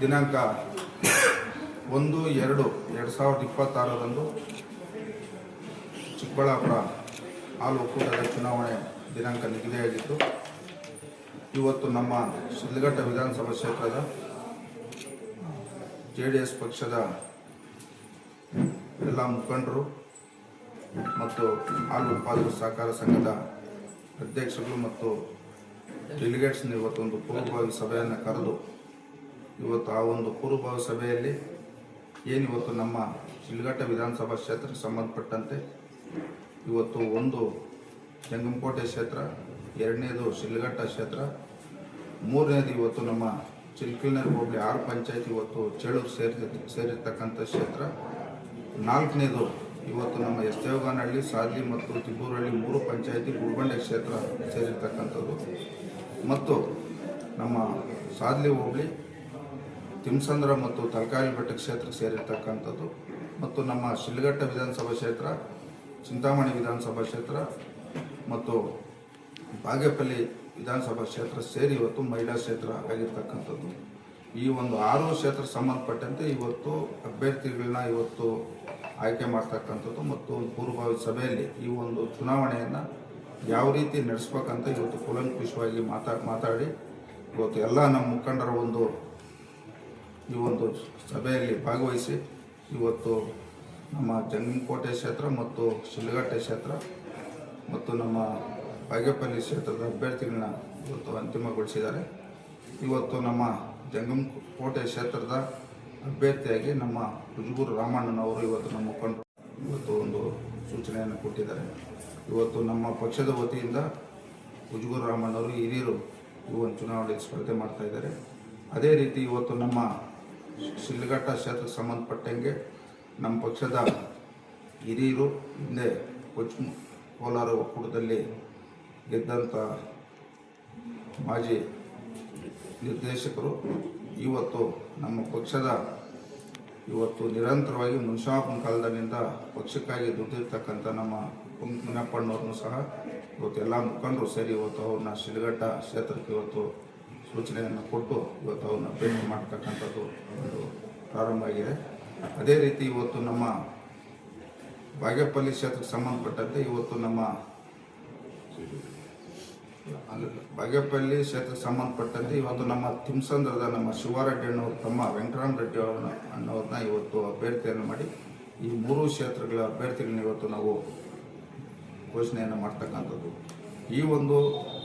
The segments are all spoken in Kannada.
ದಿನಾಂಕ ಒಂದು, ಎರಡು ಎರಡು ಸಾವಿರದ ಇಪ್ಪತ್ತಾರರಂದು ಚಿಕ್ಕಬಳ್ಳಾಪುರ ಹಾಲು ಒಕ್ಕೂಟದ ಚುನಾವಣೆ ದಿನಾಂಕ ನಿಗದಿಯಾಗಿತ್ತು. ಇವತ್ತು ನಮ್ಮ ಸಿದ್ಧಘಟ್ಟ ವಿಧಾನಸಭಾ ಕ್ಷೇತ್ರದ ಜೆ ಡಿ ಎಸ್ ಪಕ್ಷದ ಎಲ್ಲ ಮುಖಂಡರು ಮತ್ತು ಹಾಲು ಉತ್ಪಾದಕರ ಸಹಕಾರ ಸಂಘದ ಅಧ್ಯಕ್ಷರು ಮತ್ತು ಡೆಲಿಗೇಟ್ಸ್ನ ಇವತ್ತೊಂದು ಪೂರ್ವಭಾವಿ ಸಭೆಯನ್ನು ಕರೆದು ಇವತ್ತು ಆ ಒಂದು ಕುರುಬ ಸಭೆಯಲ್ಲಿ ಏನಿವತ್ತು ನಮ್ಮ ಶಿಲ್ಘಟ್ಟ ವಿಧಾನಸಭಾ ಕ್ಷೇತ್ರಕ್ಕೆ ಸಂಬಂಧಪಟ್ಟಂತೆ ಇವತ್ತು ಒಂದು ಜಂಗಮಕೋಟೆ ಕ್ಷೇತ್ರ, ಎರಡನೇದು ಶಿಲ್ಘಟ್ಟ ಕ್ಷೇತ್ರ, ಮೂರನೇದು ಇವತ್ತು ನಮ್ಮ ಚಿಲ್ಕಿಲ್ನರ್ ಹೋಬಳಿ ಆರು ಪಂಚಾಯತ್ ಇವತ್ತು ಚೇಳೂರು ಸೇರಿ ಸೇರಿರ್ತಕ್ಕಂಥ ಕ್ಷೇತ್ರ, ನಾಲ್ಕನೇದು ಇವತ್ತು ನಮ್ಮ ಎಸ್ ದೇವಗಾನಹಳ್ಳಿ, ಸಾದ್ಲಿ ಮತ್ತು ತಿಬ್ಬೂರಹಳ್ಳಿ ಮೂರು ಪಂಚಾಯತಿ ಗುಲ್ಬಂಡೆ ಕ್ಷೇತ್ರ ಸೇರಿರ್ತಕ್ಕಂಥದ್ದು. ಮತ್ತು ನಮ್ಮ ಸಾದ್ಲಿ ಹೋಬಳಿ ತಿಮ್ಸಂದ್ರ ಮತ್ತು ತಲಕಾಯಿ ಬೆಟ್ಟ ಕ್ಷೇತ್ರಕ್ಕೆ ಸೇರಿರ್ತಕ್ಕಂಥದ್ದು ಮತ್ತು ನಮ್ಮ ಶಿಲ್ಘಟ್ಟ ವಿಧಾನಸಭಾ ಕ್ಷೇತ್ರ, ಚಿಂತಾಮಣಿ ವಿಧಾನಸಭಾ ಕ್ಷೇತ್ರ ಮತ್ತು ಬಾಗೇಪಲ್ಲಿ ವಿಧಾನಸಭಾ ಕ್ಷೇತ್ರ ಸೇರಿ ಇವತ್ತು ಮಹಿಳಾ ಕ್ಷೇತ್ರ ಆಗಿರ್ತಕ್ಕಂಥದ್ದು. ಈ ಒಂದು ಆರು ಕ್ಷೇತ್ರ ಸಂಬಂಧಪಟ್ಟಂತೆ ಇವತ್ತು ಅಭ್ಯರ್ಥಿಗಳನ್ನ ಇವತ್ತು ಆಯ್ಕೆ ಮಾಡ್ತಕ್ಕಂಥದ್ದು ಮತ್ತು ಪೂರ್ವಭಾವಿ ಸಭೆಯಲ್ಲಿ ಈ ಒಂದು ಚುನಾವಣೆಯನ್ನು ಯಾವ ರೀತಿ ನಡೆಸ್ಬೇಕಂತ ಇವತ್ತು ಕೂಲಂಕುಷವಾಗಿ ಮಾತಾ, ಮಾತಾಡಿ ಇವತ್ತು ಎಲ್ಲ ನಮ್ಮ ಮುಖಂಡರ ಒಂದು ಈ ಒಂದು ಸಭೆಯಲ್ಲಿ ಭಾಗವಹಿಸಿ ಇವತ್ತು ನಮ್ಮ ಜಂಗಮಕೋಟೆ ಕ್ಷೇತ್ರ ಮತ್ತು ಶಿಲ್ಗಟ್ಟೆ ಕ್ಷೇತ್ರ ಮತ್ತು ನಮ್ಮ ಬಾಗೇಪಲ್ಲಿ ಕ್ಷೇತ್ರದ ಅಭ್ಯರ್ಥಿಗಳನ್ನ ಇವತ್ತು ಅಂತಿಮಗೊಳಿಸಿದ್ದಾರೆ. ಇವತ್ತು ನಮ್ಮ ಜಂಗಮ್ ಕೋಟೆ ಕ್ಷೇತ್ರದ ಅಭ್ಯರ್ಥಿಯಾಗಿ ನಮ್ಮ ಕುಜುಗೂರು ರಾಮಣ್ಣನವರು ಇವತ್ತು ನಮ್ಮ ಮುಖಂಡರು ಇವತ್ತು ಒಂದು ಸೂಚನೆಯನ್ನು ಕೊಟ್ಟಿದ್ದಾರೆ. ಇವತ್ತು ನಮ್ಮ ಪಕ್ಷದ ವತಿಯಿಂದ ಕುಜುಗೂರು ರಾಮಣ್ಣವರು ಹಿರಿಯರು ಈ ಒಂದು ಚುನಾವಣೆಯಲ್ಲಿ ಸ್ಪರ್ಧೆ ಮಾಡ್ತಾ ಅದೇ ರೀತಿ ಇವತ್ತು ನಮ್ಮ ಶಿಲ್ಘಟ್ಟ ಕ್ಷೇತ್ರಕ್ಕೆ ಸಂಬಂಧಪಟ್ಟಂಗೆ ನಮ್ಮ ಪಕ್ಷದ ಹಿರಿಯರು, ಹಿಂದೆ ಕೊಚ್ ಕೋಲಾರ ಒಕ್ಕೂಟದಲ್ಲಿ ಗೆದ್ದಂಥ ಮಾಜಿ ನಿರ್ದೇಶಕರು, ಇವತ್ತು ನಮ್ಮ ಪಕ್ಷದ ಇವತ್ತು ನಿರಂತರವಾಗಿ ಮುನ್ಷಾಪನ ಕಾಲದಲ್ಲಿಂದ ಪಕ್ಷಕ್ಕಾಗಿ ದುಡ್ಡಿರ್ತಕ್ಕಂಥ ನಮ್ಮ ಮುನಪ್ಪಣ್ಣವ್ರನ್ನೂ ಸಹ ಇವತ್ತು ಎಲ್ಲ ಮುಖಂಡರು ಸೇರಿ ಇವತ್ತು ಅವ್ರನ್ನ ಶಿಲ್ಘಟ್ಟ ಕ್ಷೇತ್ರಕ್ಕೆ ಇವತ್ತು ಸೂಚನೆಯನ್ನು ಕೊಟ್ಟು ಇವತ್ತು ಅವನ್ನ ಭೇಟಿ ಮಾಡ್ತಕ್ಕಂಥದ್ದು ಒಂದು ಪ್ರಾರಂಭ ಆಗಿದೆ. ಅದೇ ರೀತಿ ಇವತ್ತು ನಮ್ಮ ಬಾಗೇಪಲ್ಲಿ ಕ್ಷೇತ್ರಕ್ಕೆ ಸಂಬಂಧಪಟ್ಟಂತೆ ಇವತ್ತು ನಮ್ಮ ಬಾಗೇಪಲ್ಲಿ ಕ್ಷೇತ್ರಕ್ಕೆ ಸಂಬಂಧಪಟ್ಟಂತೆ ಇವತ್ತು ನಮ್ಮ ತಿಮ್ಸಂದ್ರದ ನಮ್ಮ ಶಿವಾರೆಡ್ಡಿ ಅನ್ನೋರು ತಮ್ಮ ವೆಂಕಟರಾಮ್ ರೆಡ್ಡಿ ಅವರ ಅನ್ನೋರನ್ನ ಇವತ್ತು ಅಭ್ಯರ್ಥಿಯನ್ನು ಮಾಡಿ ಈ ಮೂರು ಕ್ಷೇತ್ರಗಳ ಅಭ್ಯರ್ಥಿಗಳನ್ನ ಇವತ್ತು ನಾವು ಘೋಷಣೆಯನ್ನು ಮಾಡ್ತಕ್ಕಂಥದ್ದು. ಈ ಒಂದು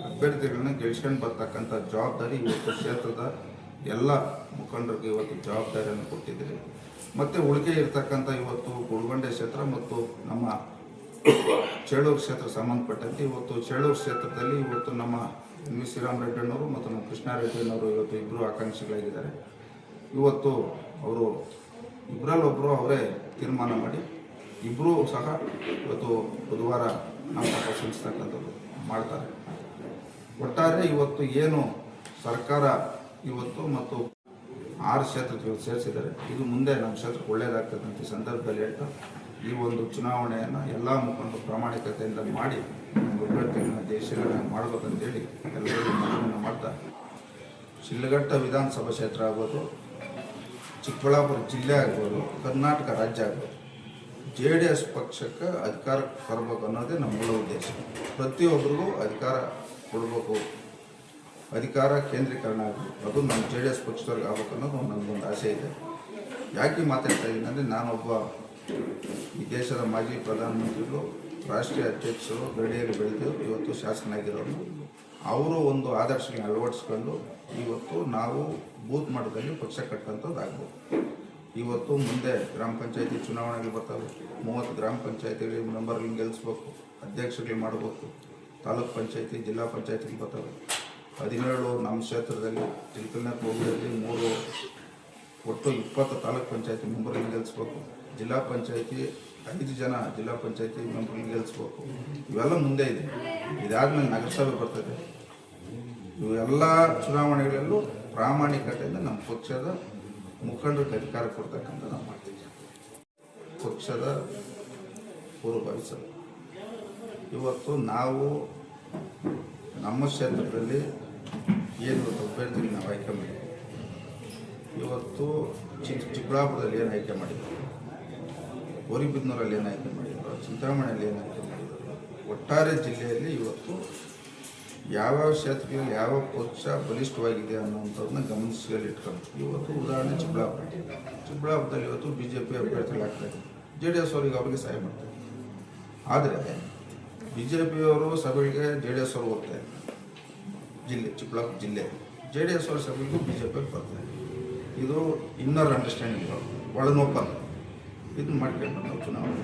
ಅಭ್ಯರ್ಥಿಗಳನ್ನ ಗೆಲ್ಸ್ಕೊಂಡು ಬರ್ತಕ್ಕಂಥ ಜವಾಬ್ದಾರಿ ಇವತ್ತು ಕ್ಷೇತ್ರದ ಎಲ್ಲ ಮುಖಂಡರಿಗೆ ಇವತ್ತು ಜವಾಬ್ದಾರಿಯನ್ನು ಕೊಟ್ಟಿದ್ದೀರಿ. ಮತ್ತು ಉಳಿಕೆ ಇರ್ತಕ್ಕಂಥ ಇವತ್ತು ಗುಳಗಂಡೆ ಕ್ಷೇತ್ರ ಮತ್ತು ನಮ್ಮ ಚೇಳೂರು ಕ್ಷೇತ್ರ ಸಂಬಂಧಪಟ್ಟಂತೆ ಇವತ್ತು ಚೇಳೂರು ಕ್ಷೇತ್ರದಲ್ಲಿ ಇವತ್ತು ನಮ್ಮ ಎನ್ ವಿ ಶ್ರೀರಾಮ್ ರೆಡ್ಡಿಯವರು ಮತ್ತು ನಮ್ಮ ಕೃಷ್ಣಾರೆಡ್ಡಿಯವರು ಇವತ್ತು ಇಬ್ಬರು ಆಕಾಂಕ್ಷಿಗಳಾಗಿದ್ದಾರೆ. ಇವತ್ತು ಅವರು ಇಬ್ಬರಲ್ಲೊಬ್ಬರು ಅವರೇ ತೀರ್ಮಾನ ಮಾಡಿ ಇಬ್ಬರೂ ಸಹ ಇವತ್ತು ಬುಧವಾರ ನಾಮಪತ್ರ ಸಲ್ಲಿಸ್ತಕ್ಕಂಥದ್ದು. ಮಾಡ್ತಾರೆ. ಒಟ್ಟಾರೆ ಇವತ್ತು ಏನು ಸರ್ಕಾರ ಇವತ್ತು ಮತ್ತು ಆರು ಕ್ಷೇತ್ರಕ್ಕೆ ಸೇರಿಸಿದ್ದಾರೆ. ಇದು ಮುಂದೆ ನಮ್ಮ ಕ್ಷೇತ್ರಕ್ಕೆ ಒಳ್ಳೆಯದಾಗ್ತದಂತ ಸಂದರ್ಭದಲ್ಲಿ ಹೇಳ್ತಾ, ಈ ಒಂದು ಚುನಾವಣೆಯನ್ನು ಎಲ್ಲ ಮುಖಂಡರು ಪ್ರಾಮಾಣಿಕತೆಯಿಂದ ಮಾಡಿ ನಮ್ಮ ದೇಶಗಳನ್ನ ಮಾಡಬೇಕಂತೇಳಿ ಎಲ್ಲರಿಗೂ ಮನವಿಯನ್ನು ಮಾಡ್ತಾ, ಶಿಲ್ಘಟ್ಟ ವಿಧಾನಸಭಾ ಕ್ಷೇತ್ರ ಆಗ್ಬೋದು, ಚಿಕ್ಕಬಳ್ಳಾಪುರ ಜಿಲ್ಲೆ ಆಗ್ಬೋದು, ಕರ್ನಾಟಕ ರಾಜ್ಯ ಆಗ್ಬೋದು ಜೆ ಡಿ ಎಸ್ ಪಕ್ಷಕ್ಕೆ ಅಧಿಕಾರ ತರಬೇಕು ಅನ್ನೋದೇ ನಮ್ಮ ಮೂಲ ಉದ್ದೇಶ. ಪ್ರತಿಯೊಬ್ಬರಿಗೂ ಅಧಿಕಾರ ಕೊಡಬೇಕು. ಅಧಿಕಾರ ಕೇಂದ್ರೀಕರಣ ಆಗಲಿ, ಅದು ನಮ್ಮ ಜೆ ಡಿ ಎಸ್ ಪಕ್ಷದವ್ರಿಗೆ ಆಗ್ಬೇಕು ಅನ್ನೋದು ನನಗೊಂದು ಆಸೆ ಇದೆ. ಯಾಕೆ ಮಾತಾಡ್ತಾ ಇದ್ದೀನಿ ಅಂದರೆ ನಾನೊಬ್ಬ ಈ ದೇಶದ ಮಾಜಿ ಪ್ರಧಾನಮಂತ್ರಿಗಳು, ರಾಷ್ಟ್ರೀಯ ಅಧ್ಯಕ್ಷರು, ಗಡಿಯಲ್ಲಿ ಬೆಳೆದು ಇವತ್ತು ಶಾಸಕನಾಗಿರೋರು, ಅವರು ಒಂದು ಆದರ್ಶಗಳನ್ನ ಅಳವಡಿಸ್ಕೊಂಡು ಇವತ್ತು ನಾವು ಬೂತ್ ಮಟ್ಟದಲ್ಲಿ ಪಕ್ಷ ಕಟ್ಟಂಥದ್ದು ಇವತ್ತು ಮುಂದೆ ಗ್ರಾಮ ಪಂಚಾಯತಿ ಚುನಾವಣೆಗೆ ಬರ್ತವೆ. ಮೂವತ್ತು ಗ್ರಾಮ ಪಂಚಾಯತಿಗಳಿಗೆ ಮೆಂಬರ್ಗಳನ್ನ ಗೆಲ್ಲಿಸ್ಬೇಕು, ಅಧ್ಯಕ್ಷರಿಗೆ ಮಾಡಬೇಕು. ತಾಲೂಕ್ ಪಂಚಾಯತಿ, ಜಿಲ್ಲಾ ಪಂಚಾಯತಿಗೆ ಬರ್ತವೆ. ಹದಿನೇಳು ನಮ್ಮ ಕ್ಷೇತ್ರದಲ್ಲಿ ಚಿಲ್ಕಲ್ನ ಹೋಬಳಿಯಲ್ಲಿ ಮೂರು, ಒಟ್ಟು ಇಪ್ಪತ್ತು ತಾಲೂಕ್ ಪಂಚಾಯತಿ ಮೆಂಬರ್ಗಳನ್ನ ಗೆಲ್ಲಿಸ್ಬೇಕು. ಜಿಲ್ಲಾ ಪಂಚಾಯತಿ ಐದು ಜನ ಜಿಲ್ಲಾ ಪಂಚಾಯತಿ ಮೆಂಬರ್ಗಳನ್ನ ಗೆಲ್ಲಿಸ್ಬೇಕು. ಇವೆಲ್ಲ ಮುಂದೆ ಇದೆ. ಇದಾದಮೇಲೆ ನಗರಸಭೆ ಬರ್ತದೆ. ಇವೆಲ್ಲ ಚುನಾವಣೆಗಳಲ್ಲೂ ಪ್ರಾಮಾಣಿಕತೆಯಿಂದ ನಮ್ಮ ಪಕ್ಷದ ಮುಖಂಡರಿಗೆ ಅಧಿಕಾರ ಕೊಡ್ತಕ್ಕಂಥ ನಾವು ಮಾಡ್ತೀವಿ ಪಕ್ಷದ ಪೂರ್ವಭಾವಿಸಲು ಇವತ್ತು ನಾವು ನಮ್ಮ ಕ್ಷೇತ್ರದಲ್ಲಿ ಏನು ಅಭ್ಯರ್ಥಿಗಳು ನಾವು ಆಯ್ಕೆ ಮಾಡಿದ್ದೀವಿ ಇವತ್ತು ಚಿ, ಚಿಕ್ಕಬಳ್ಳಾಪುರದಲ್ಲಿ ಏನು ಆಯ್ಕೆ ಮಾಡಿದ್ರು ಗೋರಿಬಿದ್ನೂರಲ್ಲಿ ಏನು ಆಯ್ಕೆ ಮಾಡಿದ್ರು ಚಿಂತಾಮಣಿಯಲ್ಲಿ ಏನು ಆಯ್ಕೆ ಮಾಡಿದ್ರು ಒಟ್ಟಾರೆ ಜಿಲ್ಲೆಯಲ್ಲಿ ಇವತ್ತು ಯಾವ್ಯಾವ ಕ್ಷೇತ್ರಗಳಲ್ಲಿ ಯಾವ ಪಕ್ಷ ಬಲಿಷ್ಠವಾಗಿದೆ ಅನ್ನೋಂಥದ್ದನ್ನ ಗಮನಿಸಲು ಇಟ್ಕೊಂಡು. ಇವತ್ತು ಉದಾಹರಣೆ ಚಿಕ್ಕಬಳ್ಳಾಪುರ. ಚಿಕ್ಕಬಳ್ಳಾಪುರದಲ್ಲಿ ಇವತ್ತು ಬಿ ಜೆ ಪಿ ಅಭ್ಯರ್ಥಿಗಳಾಗ್ತಾರೆ ಜೆ ಡಿ ಎಸ್ ಅವರಿಗೆ ಅವರಿಗೆ ಸಹಾಯ ಮಾಡ್ತಾರೆ. ಆದರೆ ಬಿ ಜೆ ಪಿಯವರು ಸಭೆಗೆ ಜೆ ಡಿ ಎಸ್ ಅವರು ಹೋಗ್ತಾರೆ ಜಿಲ್ಲೆ, ಚಿಕ್ಕಬಳ್ಳಾಪುರ ಜಿಲ್ಲೆ. ಜೆ ಡಿ ಎಸ್ ಅವ್ರ ಸಭೆಗೂ ಬಿ ಜೆ ಪಿ ಬರ್ತಾರೆ ಇದು ಇನ್ನರ್ ಅಂಡರ್ಸ್ಟ್ಯಾಂಡಿಂಗ್ ಒಳನೊಪ್ಪಂದ ಇದನ್ನ ಮಾಡ್ಕೊಂಡು ನಾವು ಚುನಾವಣೆ.